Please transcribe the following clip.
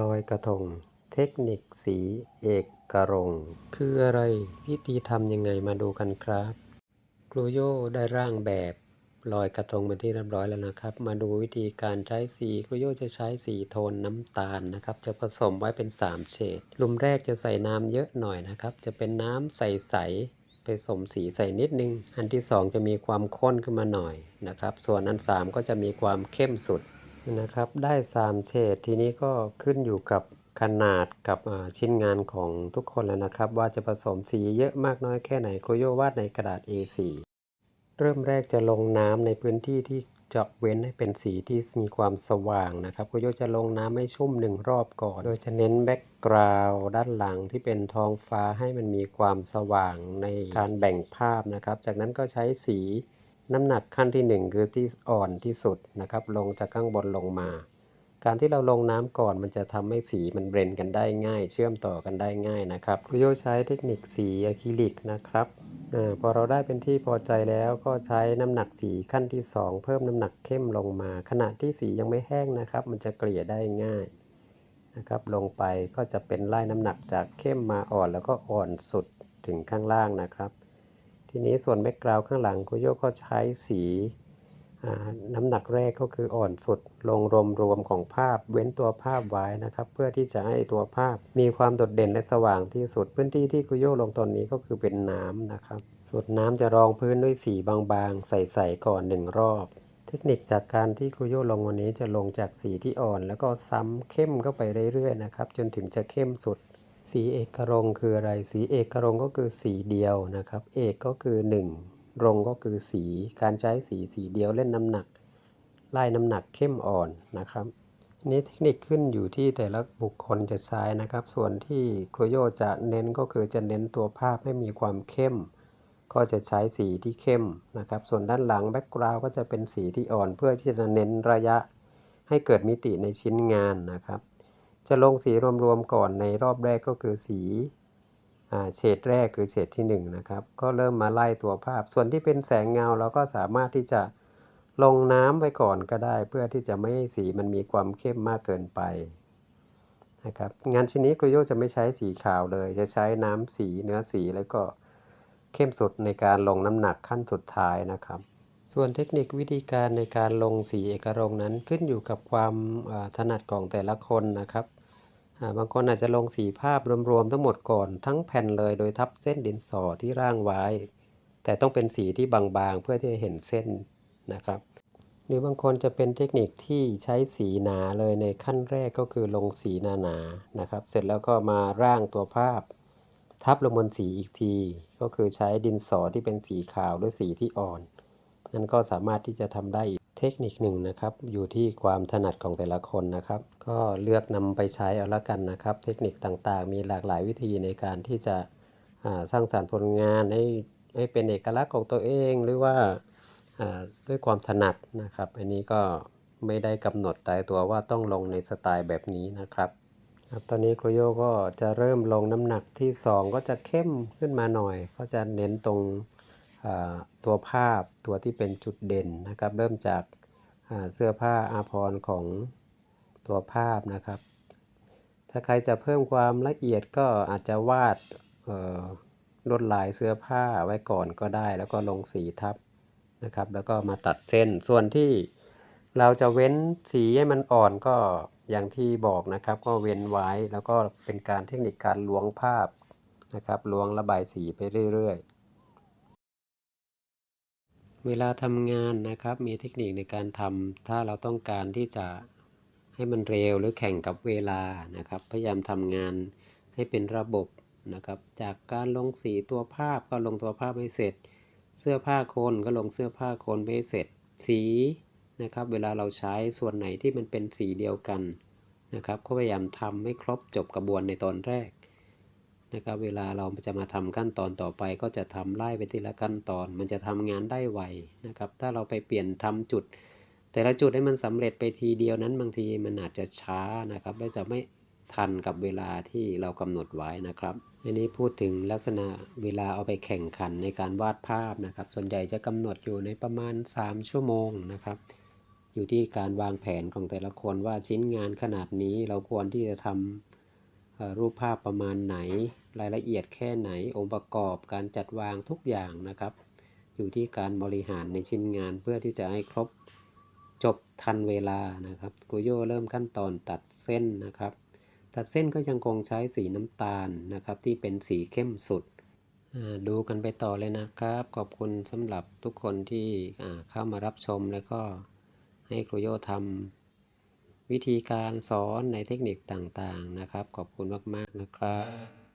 ลอยกระทง เทคนิคสีเอกกรงค์คืออะไรวิธีทำยังไงมาดูกันครับครูโยได้ร่างแบบลอยกระทงเป็นที่เรียบร้อยแล้วนะครับ มาดูวิธีการใช้สีครูโยจะใช้สีโทนน้ำตาลนะครับ จะผสมไว้เป็น 3 เฉดลุมแรกจะใส่น้ำเยอะหน่อยนะครับ จะเป็นน้ำใสๆไปสมสีใส่นิดนึง อันที่ 2 จะมีความข้นขึ้นมาหน่อยนะครับ ส่วนอัน 3 ก็จะมีความเข้มสุด นะครับได้ 3 เฉดทีนี้ก็ขึ้นอยู่กับขนาดกับชิ้นงานของทุกคนแล้วนะครับ ว่าจะผสมสีเยอะมากน้อยแค่ไหนครโยวาดในกระดาษ A4 เริ่มแรกจะลงน้ำในพื้นที่ที่เจาะเว้นให้เป็นสีที่มีความสว่างนะครับครโยจะลงน้ำให้ชุ่มหนึ่งรอบก่อน โดยจะเน้นแบ็กกราวด์ด้านหลังที่เป็นท้องฟ้าให้มันมีความสว่างในการแบ่งภาพนะครับ จากนั้นก็ใช้สี น้ำหนักขั้นที่ 1 คือที่อ่อนที่สุดนะครับ ลงจากข้างบนลงมา การที่เราลงน้ำก่อนมันจะทำให้สีมันเบรนกันได้ง่าย เชื่อมต่อกันได้ง่ายนะครับครูโยใช้เทคนิคสีอะคริลิกนะครับอาพอเราได้เป็นที่พอใจแล้วก็ใช้น้ำหนักสีขั้นที่ 2 เพิ่มน้ำหนักเข้มลงมา ขณะที่สียังไม่แห้งนะครับ มันจะเกลี่ยได้ง่ายนะครับ ลงไปก็จะเป็นไล่น้ำหนักจากเข้มมาอ่อนแล้วก็อ่อนสุดถึงข้างล่างนะครับ ทีนี้ส่วนแบ็กกราวข้างหลังคุโยก็ใช้สีน้ำหนักแรกก็คืออ่อนสุดลงรวมรวมของภาพ เว้นตัวภาพไว้นะครับ เพื่อที่จะให้ตัวภาพมีความโดดเด่นและสว่างที่สุด พื้นที่ที่คุโยลงตอนนี้ก็คือเป็นน้ำนะครับส่วนน้ำจะรองพื้นด้วยสีบางๆ ใสๆก่อนหนึ่งรอบ เทคนิคจากการที่ครูโยลงวันนี้จะลงจากสีที่อ่อน แล้วก็ซ้ำเข้มเข้าไปเรื่อยๆนะครับจนถึงจะเข้มสุด สีเอกรงคืออะไร สีเอกรงก็คือสีเดียวนะครับ เอกก็คือ 1 รงก็คือสี การใช้สีสีเดียวเล่นน้ำหนัก ไล่น้ำหนักเข้มอ่อนนะครับนี้เทคนิคขึ้นอยู่ที่แต่ละบุคคลจะใช้นะครับ ส่วนที่ครูโยจะเน้นก็คือจะเน้นตัวภาพให้มีความเข้ม ก็จะใช้สีที่เข้มนะครับ ส่วนด้านหลังแบ็กกราวก็จะเป็นสีที่อ่อน เพื่อที่จะเน้นระยะให้เกิดมิติในชิ้นงานนะครับ จะลงสีรวมๆก่อนในรอบแรกก็คือสีเฉดแรกคือเฉดที่1นนะครับ ก็เริ่มมาไล่ตัวภาพ ส่วนที่เป็นแสงเงาเราก็สามารถที่จะลงน้ำไปก่อนก็ได้ เพื่อที่จะไม่ให้สีมันมีความเข้มมากเกินไปนะครับงานชิ้นนี้ครูโยจะไม่ใช้สีขาวเลย จะใช้น้ำสีเนื้อสีแล้วก็เข้มสุดในการลงน้ำหนักขั้นสุดท้ายนะครับ ส่วนเทคนิควิธีการในการลงสีเอกรงนั้นขึ้นอยู่กับความถนัดของแต่ละคนนะครับบางคนอาจจะลงสีภาพรวมๆทั้งหมดก่อนทั้งแผ่นเลยโดยทับเส้นดินสอที่ร่างไว้ แต่ต้องเป็นสีที่บางๆ เพื่อที่จะเห็นเส้นนะครับ หรือบางคนจะเป็นเทคนิคที่ใช้สีหนาเลยในขั้นแรกก็คือลงสีหนาๆนนะครับ เสร็จแล้วก็มาร่างตัวภาพ ทับลงบนสีอีกที ก็คือใช้ดินสอที่เป็นสีขาวหรือสีที่อ่อน นั้นก็สามารถที่จะทำได้เทคนิคหนึ่งนะครับ อยู่ที่ความถนัดของแต่ละคนนะครับ ก็เลือกนำไปใช้เอาละกันนะครับ เทคนิคต่างๆ มีหลากหลายวิธีในการที่จะสร้างสารรค์ผลงานให้ให้เป็นเอกลักษณ์ของตัวเองหรือว่าด้วยความถนัดนะครับ อันนี้ก็ไม่ได้กำหนดตายตัวว่าต้องลงในสไตล์แบบนี้นะครับครับตอนนี้ครูโยก็จะเริ่มลงน้ำหนักที่ 2 ก็จะเข้มขึ้นมาหน่อย ก็จะเน้นตรง ตัวภาพตัวที่เป็นจุดเด่นนะครับ เริ่มจากเสื้อผ้าอาภรณ์ของตัวภาพนะครับ ถ้าใครจะเพิ่มความละเอียดก็อาจจะวาดลวดลายเสื้อผ้าไว้ก่อนก็ได้ แล้วก็ลงสีทับนะครับ แล้วก็มาตัดเส้นส่วนที่เราจะเว้นสีให้มันอ่อนก็อย่างที่บอกนะครับ ก็เว้นไว้แล้วก็เป็นการเทคนิคการล้วงภาพนะครับล้วงระบายสีไปเรื่อยๆ เวลาทำงานนะครับมีเทคนิคในการทำถ้าเราต้องการที่จะให้มันเร็วหรือแข่งกับเวลานะครับ พยายามทำงานให้เป็นระบบนะครับ จากการลงสีตัวภาพก็ลงตัวภาพให้เสร็จ เสื้อผ้าคนก็ลงเสื้อผ้าคนให้เสร็จ สีนะครับ เวลาเราใช้ส่วนไหนที่มันเป็นสีเดียวกันนะครับก็พยายามทำให้ครบจบกระบวนในตอนแรก นะครับ เวลาเราจะมาทำขั้นตอนต่อไป ก็จะทำไล่ไปทีละขั้นตอน มันจะทำงานได้ไวนะครับ ถ้าเราไปเปลี่ยนทำจุด แต่ละจุดให้มันสำเร็จไปทีเดียวนั้นบางทีมันอาจจะช้านะครับและจะไม่ทันกับเวลาที่เรากำหนดไว้นะครับ อันนี้พูดถึงลักษณะเวลาเอาไปแข่งขันในการวาดภาพนะครับ ส่วนใหญ่จะกำหนดอยู่ในประมาณ 3 ชั่วโมงนะครับ อยู่ที่การวางแผนของแต่ละคนว่าชิ้นงานขนาดนี้เราควรที่จะทำเอ่อ รูปภาพประมาณไหน รายละเอียดแค่ไหนองค์ประกอบการจัดวางทุกอย่างนะครับ อยู่ที่การบริหารในชิ้นงานเพื่อที่จะให้ครบจบทันเวลานะครับครูโยเริ่มขั้นตอนตัดเส้นนะครับ ตัดเส้นก็ยังคงใช้สีน้ำตาลนะครับ ที่เป็นสีเข้มสุดดูกันไปต่อเลยนะครับ ขอบคุณสำหรับทุกคนที่เข้ามารับชมแล้วก็ให้ครูโยทำ วิธีการสอนในเทคนิคต่างๆนะครับ ขอบคุณมาก ๆ นะครับ